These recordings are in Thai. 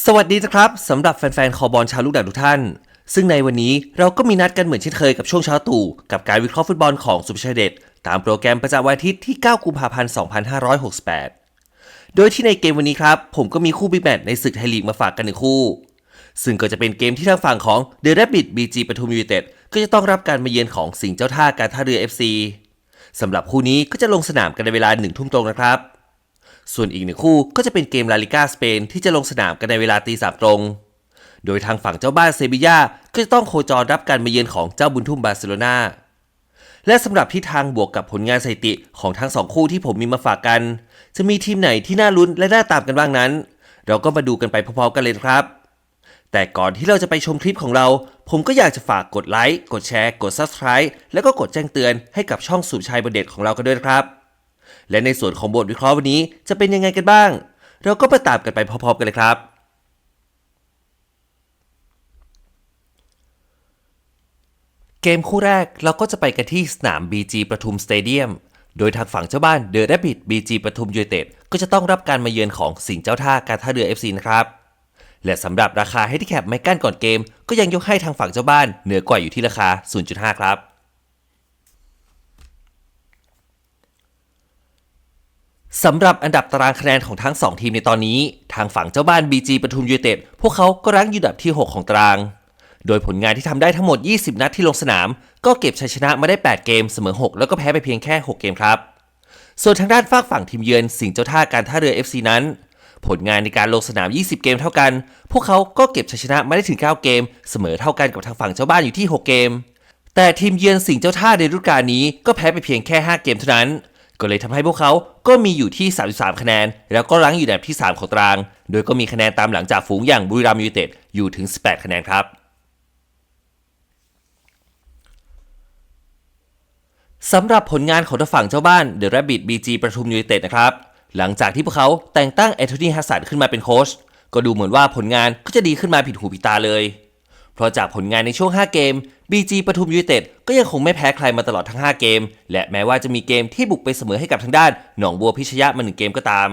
สวัสดีนะครับสำหรับแฟนๆคอบอลชาวลูกดางทุกท่าน ซึ่งในวันนี้เราก็มีนัดกันเหมือนเช่นเคยกับช่วงเช้าตู่กับการวิเคราะห์ฟุตบอลของสุภชัยเดชตามโปรแกรมประจำวันอาทิตย์ที่ 9 กุมภาพันธ์ 2568 โดยที่ในเกมวันนี้ครับ ผมก็มีคู่บิ๊กแมตช์ในศึกไทยลีกมาฝากกันหนึ่งคู่ ซึ่งก็จะเป็นเกมที่ทางฝั่งของเดอะแรบบิทบีจีปทุมยูไนเต็ดก็จะต้องรับการมาเยือนของสิงห์เจ้าท่าการท่าเรือ FC สำหรับคู่นี้ก็จะลงสนามกันในเวลาหนึ่งทุ่มตรงนะครับ ส่วนอีกหนึ่งคู่ก็จะเป็นเกมลาลิก้าสเปนที่จะลงสนามกันในเวลาตีสามตรง โดยทางฝั่งเจ้าบ้านเซบีย่าก็จะต้องโคจรรับการมาเยือนของเจ้าบุญทุ่มบาร์เซโลนาและสำหรับที่ทางบวกกับผลงานสถิติของทั้งสองคู่ที่ผมมีมาฝากกัน จะมีทีมไหนที่น่าลุ้นและน่าตามกันบ้างนั้น เราก็มาดูกันไปพร้อมๆกันเลยครับ แต่ก่อนที่เราจะไปชมคลิปของเรา ผมก็อยากจะฝากกดไลค์กดแชร์ กด Subscribe แล้วก็กดแจ้งเตือนให้กับช่องสูบชัยบนเด็ดของเรากันด้วยครับ และในส่วนของบทวิเคราะห์วันนี้จะเป็นยังไงกันบ้าง เราก็ไปตามกันไปพร้อมๆกันเลยครับ เกมคู่แรกเราก็จะไปกันที่สนาม BG ประทุมสเตเดียม โดยทางฝั่งเจ้าบ้านเดอะแรบบิท BG ประทุมยูไนเต็ดก็จะต้องรับการมาเยือนของสิงห์เจ้าท่าการท่าเรือ FC นะครับและสำหรับราคาให้ที่แคปไม่กั้นก่อนเกม ก็ยังยกให้ทางฝั่งเจ้าบ้านเหนือกว่าอยู่ที่ราคา 0.5 ครับ สำหรับอันดับตารางคะแนนของทั้ง 2 ทีมในตอนนี้ ทางฝั่งเจ้าบ้าน BG ปทุมยูเต็ดพวกเขาก็รั้งอยู่อันดับที่ 6 ของตาราง โดยผลงานที่ทำได้ทั้งหมด 20 นัดที่ลงสนาม ก็เก็บชัยชนะมาได้ 8 เกมเสมอ 6 แล้วก็แพ้ไปเพียงแค่ 6 เกมครับ ส่วนทางด้านฝากฝั่งทีมเยือนสิงห์เจ้าท่าการท่าเรือ FC นั้น ผลงานในการลงสนาม 20 เกมเท่ากัน พวกเขาก็เก็บชัยชนะมาได้ถึง 9 เกม เสมอเท่ากันกับทางฝั่งเจ้าบ้านอยู่ที่ 6 เกม แต่ทีมเยือนสิงห์เจ้าท่าในฤดูกาลนี้ก็แพ้ไปเพียงแค่ 5 เกมเท่านั้น ก็เลยทำให้พวกเขาก็มีอยู่ที่ 33 คะแนน แล้วก็รั้งอยู่ในอันดับที่ 3 ของตาราง โดยก็มีคะแนนตามหลังจากฝูงอย่างบุรีรัมย์ยูไนเต็ดอยู่ถึง 18 คะแนนครับ สำหรับผลงานของทางฝั่งเจ้าบ้านเดอะแรบบิทบีจีประทุมยูไนเต็ดนะครับ หลังจากที่พวกเขาแต่งตั้งแอนโทนีฮัสสันขึ้นมาเป็นโค้ชก็ดูเหมือนว่าผลงานก็จะดีขึ้นมาผิดหูผิดตาเลย เพราะจากผลงานในช่วง 5 เกม BG ปทุมยูไนเต็ดก็ยังคงไม่แพ้ใครมาตลอดทั้ง 5 เกม และแม้ว่าจะมีเกมที่บุกไปเสมอให้กับทางด้านหนองบัวพิชยะมาหนึ่งเกมก็ตาม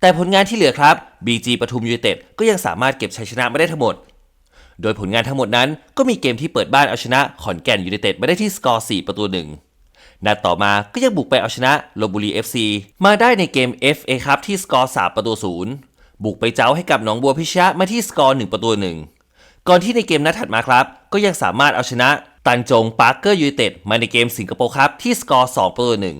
แต่ผลงานที่เหลือครับ BG ปทุมยูไนเต็ดก็ยังสามารถเก็บชัยชนะมาได้ทั้งหมด โดยผลงานทั้งหมดนั้นก็มีเกมที่เปิดบ้านเอาชนะขอนแก่นยูไนเต็ดมาได้ที่สกอร์ 4 ประตูหนึ่งนัดต่อมาก็ยังบุกไปเอาชนะลบบุรี FC มาได้ในเกม FA ครับที่สกอร์ 3 ประตูศูนย์บุกไปเจ้าให้กับหนองบัวพิชยะมาที่สกอร์ 1 ประตูหนึ่ง ก่อนที่ในเกมนัดถัดมาครับ ก็ยังสามารถเอาชนะตันจงปาร์เกอร์ยูไนเต็ดมาในเกมสิงคโปร์ครับที่สกอร์2ประตูหนึ่ง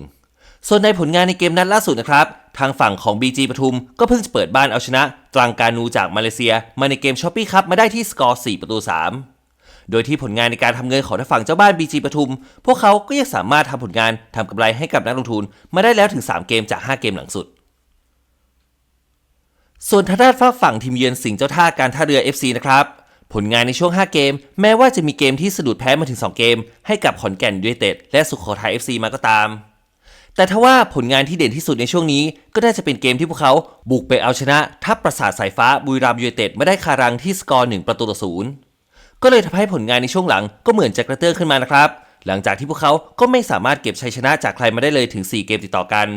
ส่วนในผลงานในเกมนัดล่าสุดนะครับ ทางฝั่งของ BG ปทุมก็เพิ่งจะเปิดบ้านเอาชนะตรังกานูจากมาเลเซีย มาในเกมช้อปปี้ครับมาได้ที่สกอร์ 4 ประตู 3 โดยที่ผลงานในการทำเงินของทางฝั่งเจ้าบ้าน BG ปทุม พวกเขาก็ยังสามารถทำผลงานทำกำไรให้กับนักลงทุน มาได้แล้วถึง 3 เกมจาก 5 เกมหลังสุด ส่วนทางด้านฝากฝั่งทีมเยือนสิงห์เจ้าท่าการท่าเรือ FC นะครับ ผลงานในช่วง 5 เกม แม้ว่าจะมีเกมที่สะดุดแพ้มาถึง 2 เกม ให้กับขอนแก่นยูไนเต็ดและสุโขทัย FC มาก็ตาม แต่ทว่าผลงานที่เด่นที่สุดในช่วงนี้ ก็น่าจะเป็นเกมที่พวกเขาบุกไปเอาชนะ ทัพประสาทสายฟ้าบุรีรัมยูไนเต็ดไม่ได้คารังที่สกอร์ 1 ประตูต่อศูนย์ก็เลยทำให้ผลงานในช่วงหลังก็เหมือนจะกระเตื้องขึ้นมานะครับ หลังจากที่พวกเขาก็ไม่สามารถเก็บชัยชนะจากใครมาได้เลยถึง 4 เกมติดต่อกัน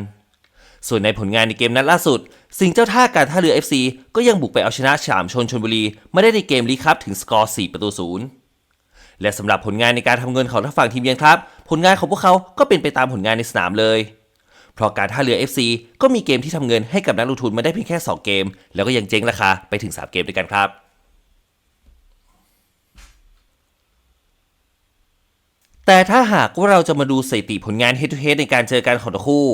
ส่วนในผลงานในเกมนัดล่าสุด สิงห์เจ้าท่าการท่าเรือ FC ก็ยังบุกไปเอาชนะฉลามชนชนบุรีไม่ได้ในเกมลีครับถึงสกอร์ 4 ประตูศูนย์และสำหรับผลงานในการทำเงินของทางฝั่งทีมเยือนครับ ผลงานของพวกเขาก็เป็นไปตามผลงานในสนามเลย เพราะการท่าเรือ FC ก็มีเกมที่ทำเงินให้กับนักลงทุนมาได้เพียงแค่ 2 เกม แล้วก็ยังเจ๊งราคาไปถึง 3 เกมด้วยกันครับแต่ถ้าหากว่าเราจะมาดูสถิติผลงาน head to head ในการเจอกันของทั้งคู่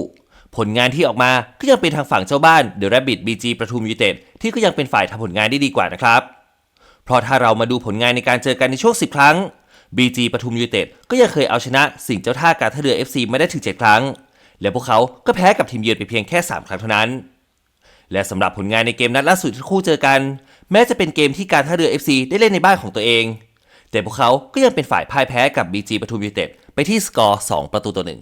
ผลงานที่ออกมาก็ยังเป็นทางฝั่งเจ้าบ้าน The Rabbit BG ประทุมยูเต็ดที่ก็ยังเป็นฝ่ายทำผลงานได้ดีกว่านะครับ เพราะถ้าเรามาดูผลงานในการเจอกันในช่วง 10 ครั้ง BG ปทุมยูเต็ดก็ยังเคยเอาชนะสิงเจ้าท่าการท่าเรือ FC มาได้ถึง 7 ครั้ง และพวกเขาก็แพ้กับทีมเยือนไปเพียงแค่ 3 ครั้งเท่านั้น และสำหรับผลงานในเกมนัดล่าสุดที่คู่เจอกัน แม้จะเป็นเกมที่การท่าเรือ FC ได้เล่นในบ้านของตัวเอง แต่พวกเขาก็ยังเป็นฝ่ายพ่ายแพ้กับ BG ปทุมยูเต็ดไปที่สกอร์ 2 ประตูต่อหนึ่ง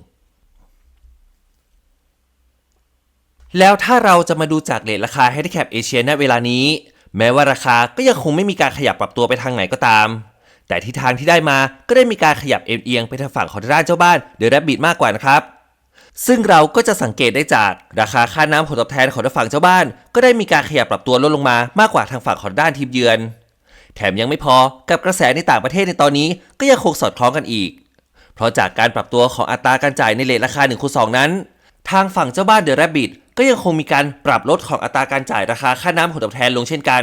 แล้วถ้าเราจะมาดูจากเลทราคา h ฮ n d i c a p เอเชียณเวลานี้ แม้ว่าราคาก็ยังคงไม่มีการขยับปรับตัวไปทางไหนก็ตาม แต่ทิศทางที่ได้มาก็ได้มีการขยับเอียงไปทางฝั่งของทางด้านเจ้าบ้านเดอะแรบบิทมากกว่านะครับ ซึ่งเราก็จะสังเกตได้จากราคาค่าน้ำผลตอบแทนของทางฝั่งเจ้าบ้าน ก็ได้มีการขยับปรับตัวลดลงมามากกว่าทางฝั่งของด้านทีมเยือน แถมยังไม่พอกับกระแสในต่างประเทศในตอนนี้ก็ยังคงสอดคล้องกันอีก เพราะจากการปรับตัวของอัตราการจ่ายในเลทราคา1คูณ2นั้น ทางฝั่งเจ้าบ้านเดอะแรบบิทก็ยังคงมีการปรับลดของอัตราการจ่ายราคาค่าน้ำผลตอบแทนลงเช่นกัน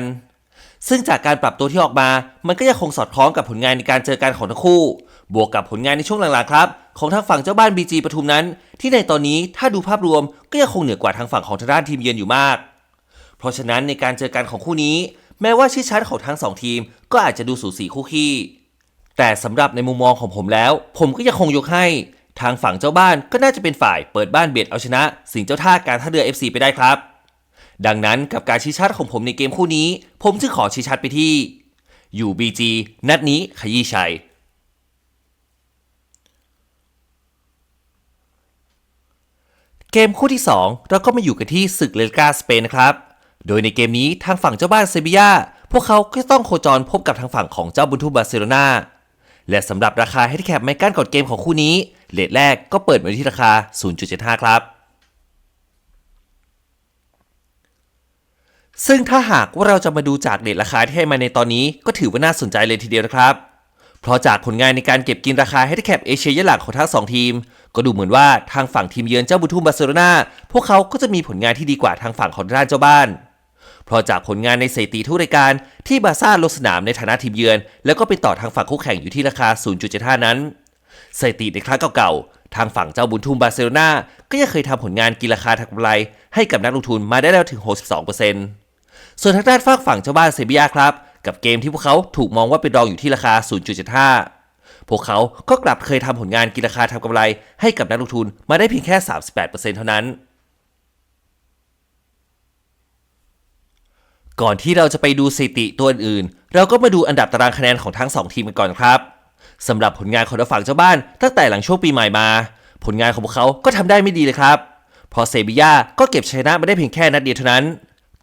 ซึ่งจากการปรับตัวที่ออกมา มันก็ยังคงสอดคล้องกับผลงานในการเจอกันของทั้งคู่ บวกกับผลงานในช่วงหลังๆครับ ของทางฝั่งเจ้าบ้าน BG ปทุมนั้น ที่ในตอนนี้ถ้าดูภาพรวมก็ยังคงเหนือกว่าทางฝั่งของทางด้านทีมเยือนอยู่มาก เพราะฉะนั้นในการเจอกันของคู่นี้ แม้ว่าชื่อชั้นของทั้งสองทีม ก็อาจจะดูสูสีคู่ขี้แต่สำหรับในมุมมองของผมแล้ว ผมก็ยังคงยกให้ ทางฝั่งเจ้าบ้านก็น่าจะเป็นฝ่ายเปิดบ้านเบียดเอาชนะ สิ่งเจ้าท่าการท่าเรือ FC ไปได้ครับ ดังนั้นกับการชี้ชัดของผมในเกมคู่นี้ ผมจึงขอชี้ชัดไปที่อยู่ BG นัดนี้ขยี้ชัยเกมคู่ที่ 2 เราก็มาอยู่กันที่ศึกเลกาสเปนครับ โดยในเกมนี้ทางฝั่งเจ้าบ้านเซบียาพวกเขาก็จะต้องโคจรพบกับทางฝั่งของเจ้าบุญทุบาร์เซโลนาและสำหรับราคาให้ที่แคปไมกั้นก่อนเกมของคู่นี้ เลทแรกก็เปิดมาที่ราคา 0.75 ครับ ซึ่งถ้าหากว่าเราจะมาดูจากเดทราคาที่ให้มาในตอนนี้ก็ถือว่าน่าสนใจเลยทีเดียวนะครับ เพราะจากผลงานในการเก็บกินราคาให้ที่แคปเอเชียยะหลักของทั้งสองทีม ก็ดูเหมือนว่าทางฝั่งทีมเยือนเจ้าบุทุมบาร์เซโลนาพวกเขาก็จะมีผลงานที่ดีกว่าทางฝั่งของด้านเจ้าบ้านเพราะจากผลงานในสถิติทุกรายการที่บาซ่าลงสนามในฐานะทีมเยือน แล้วก็เป็นต่อทางฝั่งคู่แข่งอยู่ที่ราคา 0.75 นั้น สถิติในครั้งเก่าๆ ทางฝั่งเจ้าบุญทุ่มบาร์เซโลนาก็ยังเคยทำผลงานกินราคาทางกำไร ให้กับนักลงทุนมาได้แล้วถึง 62%ส่วนทางด้านฝากฝั่งเจ้าบ้านเซบียาครับ กับเกมที่พวกเขาถูกมองว่าเป็นรองอยู่ที่ราคา 0.75 พวกเขาก็กลับเคยทำผลงานกินราคาทำกำไรให้กับนักลงทุนมาได้เพียงแค่ 38%เท่านั้นก่อนที่เราจะไปดูสถิติตัวอื่นๆ เราก็มาดูอันดับตารางคะแนนของทั้ง 2 ทีมกันก่อนครับ สำหรับผลงานของทางฝั่งเจ้าบ้าน ตั้งแต่หลังช่วงปีใหม่มา ผลงานของพวกเขาก็ทำได้ไม่ดีเลยครับ พอเซบียาก็เก็บชนะมาได้เพียงแค่นัดเดียวเท่านั้น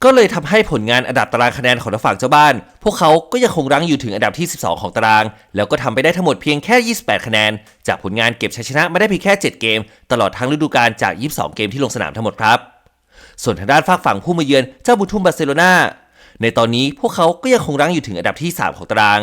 ก็เลยทำให้ผลงานอันดับตารางคะแนนของทางฝั่งเจ้าบ้าน พวกเขาก็ยังคงรั้งอยู่ถึงอันดับที่ 12 ของตาราง แล้วก็ทำไปได้ทั้งหมดเพียงแค่ 28 คะแนน จากผลงานเก็บชัยชนะมาได้เพียงแค่ 7 เกม ตลอดทั้งฤดูกาลจาก 22 เกมที่ลงสนามทั้งหมดครับส่วนทางด้านฝากฝั่งผู้มาเยือนเจ้าบุทุมบาร์เซโลนาในตอนนี้พวกเขาก็ยังคงรั้งอยู่ถึงอันดับที่ 3 ของตาราง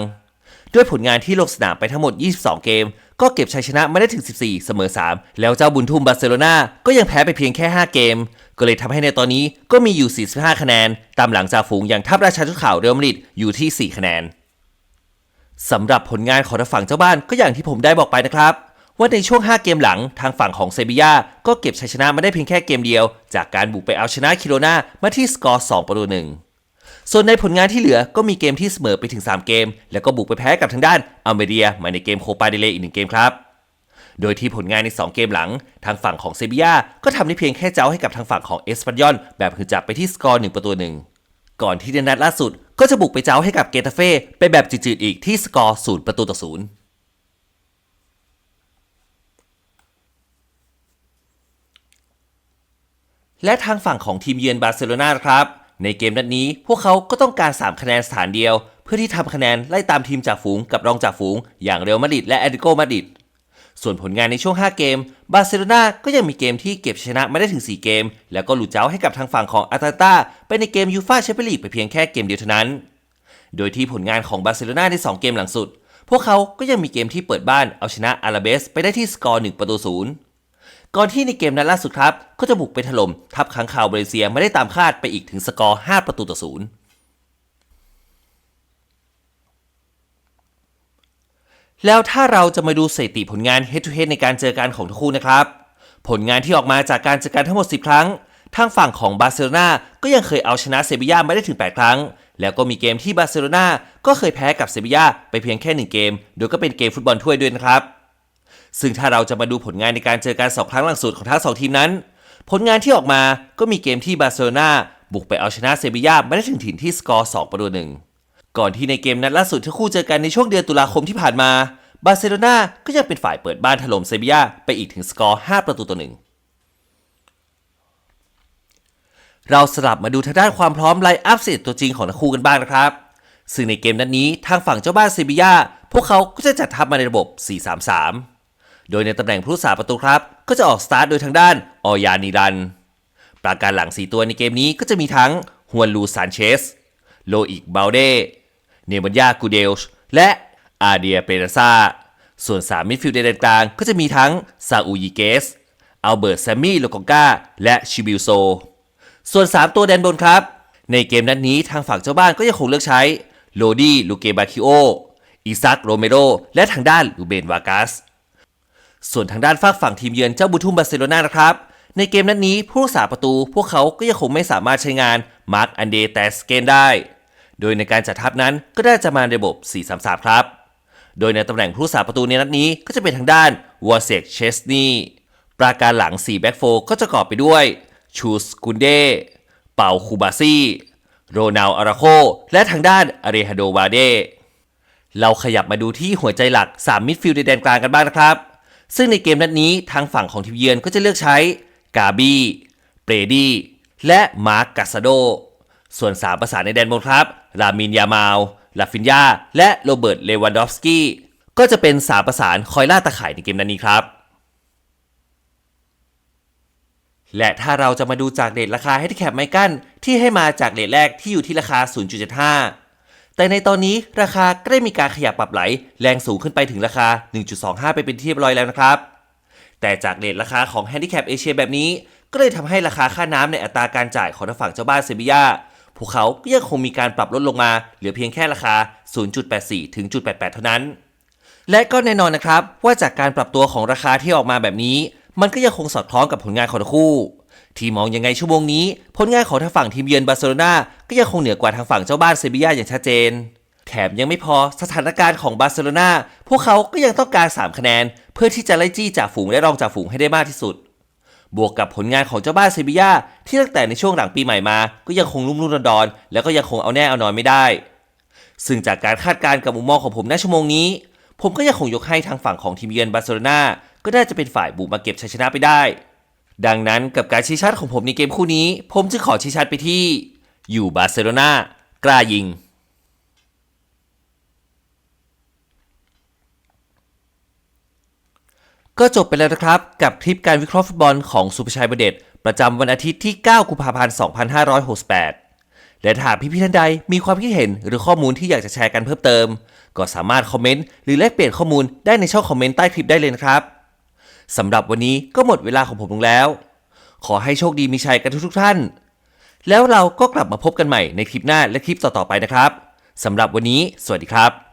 ด้วยผลงานที่ลงสนามไปทั้งหมด 22 เกม ก็เก็บชัยชนะมาได้ถึง 14 เสมอ 3 แล้วเจ้าบุญทุ่มบาร์เซโลนาก็ยังแพ้ไปเพียงแค่ 5 เกม ก็เลยทำให้ในตอนนี้ก็มีอยู่ 45 คะแนน ตามหลังจากฝูงอย่างทัพราชาชุดขาวเรอัลมาดริดอยู่ที่ 4 คะแนนสำหรับผลงานของทางฝั่งเจ้าบ้านก็อย่างที่ผมได้บอกไปนะครับ ว่าในช่วง 5 เกมหลังทางฝั่งของเซบียาก็เก็บชัยชนะมาได้เพียงแค่เกมเดียว จากการบุกไปเอาชนะคิโรนามาที่สกอร์ 2 ประตูหนึ่ง ส่วนในผลงานที่เหลือก็มีเกมที่เสมอไปถึง 3 เกม แล้วก็บุกไปแพ้กับทางด้านอเมเดียมาในเกมโคปาเดเลอีกหนึ่งเกมครับ โดยที่ผลงานใน 2 เกมหลัง ทางฝั่งของเซบียาก็ทำได้เพียงแค่เจ้าให้กับทางฝั่งของเอสปันยอนแบบหือจับไปที่สกอร์1ประตูหนึ่งก่อนที่ในนัดล่าสุดก็จะบุกไปเจ้าให้กับเกตาเฟ่ไปแบบจืดๆอีกที่สกอร์0ประตูต่อ0และทางฝั่งของทีมเยือนบาร์เซโลนาครับ ในเกมนัดนี้พวกเขาก็ต้องการ 3 คะแนนสถานเดียว เพื่อที่ทำคะแนนไล่ตามทีมจากฝูงกับรองจากฝูง อย่างเรอัลมาดริดและแอตเลติโกมาดริดส่วนผลงานในช่วง 5 เกม บาร์เซโลนาก็ยังมีเกมที่เก็บชนะมาได้ถึง 4 เกม แล้วก็หลุดเจ้าให้กับทางฝั่งของอาตาตาไปในเกมยูฟาแชมเปี้ยนลีกไปเพียงแค่เกมเดียวเท่านั้น โดยที่ผลงานของบาร์เซโลนาใน 2 เกมหลังสุด พวกเขาก็ยังมีเกมที่เปิดบ้านเอาชนะอาราเบสไปได้ที่สกอร์1ประตูศูนย์ ก่อนที่ในเกมนัดล่าสุดครับ ก็จะบุกไปถล่มทัพค้างคาวเบรเซียไม่ได้ตามคาดไปอีกถึงสกอร์ 5 ประตูต่อศูนย์แล้วถ้าเราจะมาดูสถิติผลงาน head to head ในการเจอกันของทั้งคู่นะครับ ผลงานที่ออกมาจากการเจอกันทั้งหมด 10 ครั้ง ทางฝั่งของบาร์เซโลนาก็ยังเคยเอาชนะเซบียาไม่ได้ถึง 8 ครั้ง แล้วก็มีเกมที่บาร์เซโลนาก็เคยแพ้กับเซบียาไปเพียงแค่ 1 เกม โดยก็เป็นเกมฟุตบอลถ้วยด้วยนะครับ ซึ่งถ้าเราจะมาดูผลงานในการเจอกันสองครั้งหลังสุดของทั้งสองทีมนั้น ผลงานที่ออกมาก็มีเกมที่บาร์เซโลนาบุกไปเอาชนะเซบียาไม่ได้ถึงถิ่นที่สกอร์2ประตูหนึ่งก่อนที่ในเกมนัดล่าสุดที่คู่เจอกันในช่วงเดือนตุลาคมที่ผ่านมา บาร์เซโลนาก็ยังเป็นฝ่ายเปิดบ้านถล่มเซบียาไปอีกถึงสกอร์5ประตูต่อหนึ่งเราสลับมาดูทางด้านความพร้อมไลน์อัพเซตตัวจริงของทั้งคู่กันบ้างนะครับ ซึ่งในเกมนัดนี้ทางฝั่งเจ้าบ้านเซบียาพวกเขาก็จะจัดทัพมาในระบบ 4-3-3 โดยในตำแหน่งผู้รักษาประตูครับ ก็จะออกสตาร์ทโดยทางด้านออยานิรัน ปราการหลัง 4 ตัวในเกมนี้ก็จะมีทั้งฮวนลูซานเชส โลอิกบาลเดเนมันยากูเดลชและอาเดียเปเรซาส่วน 3 มิดฟิลด์ในแดนกลางก็จะมีทั้งซาอูยิเกสอัลเบิร์ตแซมมี่โลกงกาและชิบิลโซ ส่วน 3 ตัวแดนบนครับ ในเกมนัดนนี้ทางฝั่งเจ้าบ้านก็ยังคงเลือกใช้โลดี้ลูเกบาคิโออิซักโรเมโรและทางด้านลูเบนวากัส ส่วนทางด้านฝากฝั่งทีมเยือนเจ้าบุทุมบาร์เซโลนานะครับ ในเกมนัดนนี้ผู้รักษาประตูพวกเขาก็ยังคงไม่สามารถใช้งานมาร์คอันเดแตสเกนได้ โดยในการจัดทัพนั้นก็ได้จะมาในระบบ 4-3-3 ครับ โดยในตำแหน่งผู้รักษาประตูในนัดนี้ก็จะเป็นทางด้านวอร์เซกเชสนีปราการหลัง4แบ็กโฟก็จะประกอบไปด้วยชูสกุนเดเป่าคูบาซี่โรนัลอาราโค และทางด้านอาเรฮาโดวาเดเราขยับมาดูที่หัวใจหลัก 3 มิดฟิลด์ในแดนกลางกันบ้างนะครับ ซึ่งในเกมนัดนี้ทางฝั่งของทีมเยือนก็จะเลือกใช้กาบี้เปรดี้และมาร์กกาซาโด ส่วน3ประสานในแดนบนครับ รามินยามาลลาฟินยาและโรเบิร์ตเลวันดอฟสกี้ก็จะเป็น3ประสานคอยล่าตะข่ายในเกมนัดนี้ครับ และถ้าเราจะมาดูจากเรทราคาให้ที่แคปไมกันที่ให้มาจากเรทแรกที่อยู่ที่ราคา 0.75 แต่ในตอนนี้ราคาก็ได้มีการขยับปรับไหล แรงสูงขึ้นไปถึงราคา 1.25 ไปเป็นที่เรียบร้อยแล้วนะครับ แต่จากเรทราคาของ Handicap เอเชียแบบนี้ ก็เลยทำให้ราคาค่าน้ำในอัตราการจ่ายของทางฝั่งเจ้าบ้านเซบียาพวกเขาก็ยังคงมีการปรับลดลงมา เหลือเพียงแค่ราคา 0.84 ถึง 0.88 เท่านั้น และก็แน่นอนนะครับว่าจากการปรับตัวของราคาที่ออกมาแบบนี้ มันก็ยังคงสอดคล้องกับผลงานของทั้งคู่ ที่มองยังไงชั่วโมงนี้ ผลงานของทางฝั่งทีมเยือนบาร์เซโลนาก็ยังคงเหนือกว่าทางฝั่งเจ้าบ้านเซบียาอย่างชัดเจน แถมยังไม่พอสถานการณ์ของบาร์เซโลนาพวกเขาก็ยังต้องการ 3 คะแนน เพื่อที่จะไล่จี้จากฝูงและรองจากฝูงให้ได้มากที่สุด บวกกับผลงานของเจ้าบ้านเซบียาที่ตั้งแต่ในช่วงหลังปีใหม่มา ก็ยังคงรุ่มรุ่นดอนแล้วก็ยังคงเอาแน่เอานอนไม่ได้ ซึ่งจากการคาดการณ์กับมุมมองของผมณชั่วโมงนี้ ผมก็ยังคงยกให้ทางฝั่งของทีมเยือนบาร์เซโลนาก็น่าจะเป็นฝ่ายบุกมาเก็บชัยชนะไปได้ ดังนั้นกับการชี้ชัดของผมในเกมคู่นี้ ผมจึงขอชี้ชัดไปที่ อยู่บาร์เซโลนากล้ายิง ก็จบไปแล้วนะครับ กับคลิปการวิเคราะห์ฟุตบอลของสุภชัยบดเดชประจำวันอาทิตย์ที่ 9 กุมภาพันธ์ 2568 และหากพี่ๆท่านใดมีความคิดเห็นหรือข้อมูลที่อยากจะแชร์กันเพิ่มเติม ก็สามารถคอมเมนต์หรือแลกเปลี่ยนข้อมูลได้ในช่องคอมเมนต์ใต้คลิปได้เลยนะครับ สำหรับวันนี้ก็หมดเวลาของผมลงแล้ว ขอให้โชคดีมีชัยกันทุกๆท่าน แล้วเราก็กลับมาพบกันใหม่ในคลิปหน้าและคลิปต่อๆไปนะครับสำหรับวันนี้ สวัสดีครับ